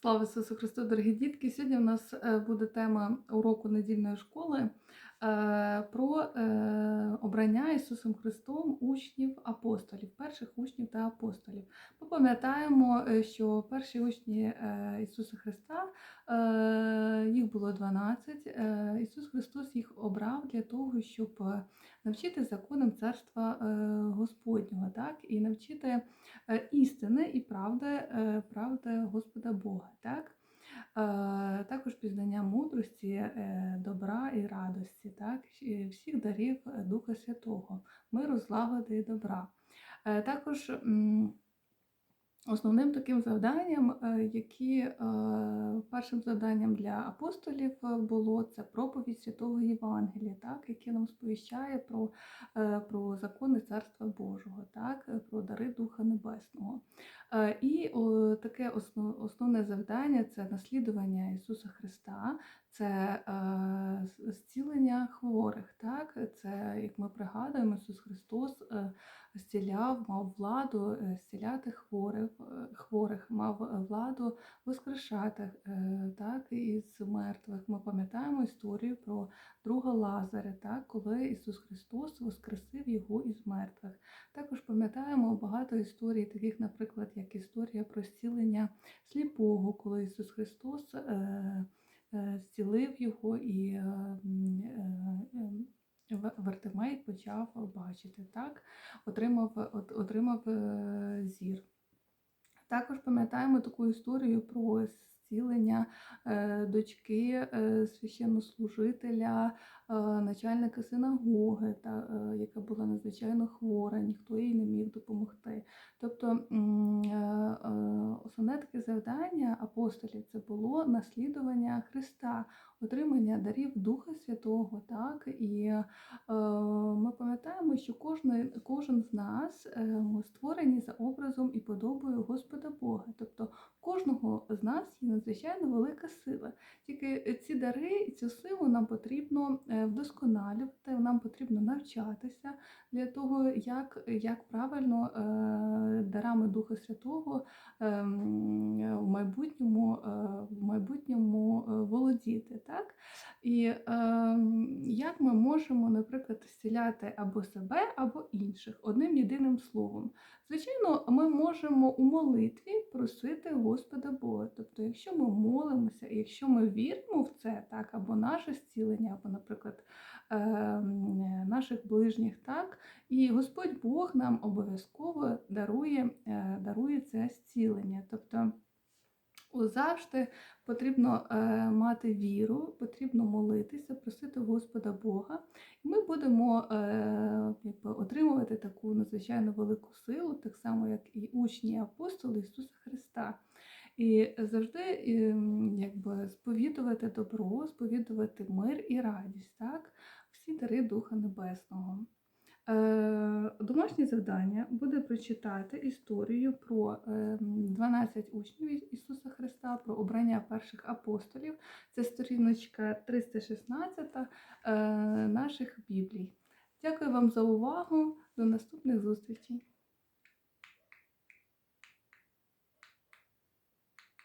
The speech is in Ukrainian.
Слава Ісусу Христу, дорогі дітки! Сьогодні у нас е, буде тема уроку недільної школи е, про обрання Ісусом Христом учнів апостолів, перших учнів та апостолів. Ми пам'ятаємо, е, що перші учні е, Ісуса Христа е, їх було 12. Е, Ісус Христос їх обрав для того, щоб навчити законам Царства Господнього, так? і навчити істини і правди, правди Господа Бога. Так? Е, Також пізнання мудрості, е, добра і радості, так? всіх дарів Духа Святого, миру, злагоди і добра. Е, Також Основним таким завданням, е, які е, першим завданням для апостолів е, було це проповідь святого Євангелія, так, яке нам сповіщає про, про закони Царства Божого, так, про дари Духа Небесного. І таке основне завдання це наслідування Ісуса Христа, це зцілення хворих. Так? Це, як ми пригадуємо, Ісус Христос зціляв, мав владу е, зціляти хворих, е, хворих, мав е, владу воскрешати так, із мертвих. Ми пам'ятаємо історію про друга Лазаря, так, коли Ісус Христос воскресив його із мертвих. Також пам'ятаємо багато історій, таких, наприклад, як історія про зцілення сліпого, коли Ісус Христос зцілив його і м, В- Вартимей почав бачити, так? отримав, от- отримав е, зір. Також пам'ятаємо таку історію про зцілення е, дочки е, священнослужителя, е, начальника синагоги, та, яка була надзвичайно хвора, ніхто їй не міг допомогти. Тобто основне таке завдання апостолів це було наслідування Христа, отримання дарів Духа Святого. Так? І ми пам'ятаємо, що кожен, кожен з нас створені за образом і подобою Господа Бога. Тобто кожного з нас є надзвичайно велика сила. Тільки ці дари і цю силу нам потрібно е, вдосконалювати, нам потрібно навчатися для того, як, як правильно е, дарами Духа Святого ем, в майбутньому, е, в майбутньому е, володіти. Так? І ем, як ми можемо, наприклад, зціляти або себе, або інших одним єдиним словом. Звичайно, ми можемо у молитві просити Господа Бога. Тобто, якщо ми молимося, якщо ми віримо в це, так, або наше зцілення, або, наприклад, ем, наших ближніх, так, і Господь Бог нам обов'язково дарує, е, дарує це зцілення. Тобто, Завжди потрібно е, мати віру, потрібно молитися, просити Господа Бога, і ми будемо е, якби, отримувати таку надзвичайно велику силу, так само, як і учні апостоли Ісуса Христа. І завжди ем, якби, сповідувати добро, сповідувати мир і радість, так? всі дари Духа Небесного. Е, Домашнє завдання буде прочитати історію про е, 12 учнів Ісуса Христа, про обрання перших апостолів. Це сторіночка 316 е, наших Біблій. Дякую вам за увагу. До наступних зустрічей!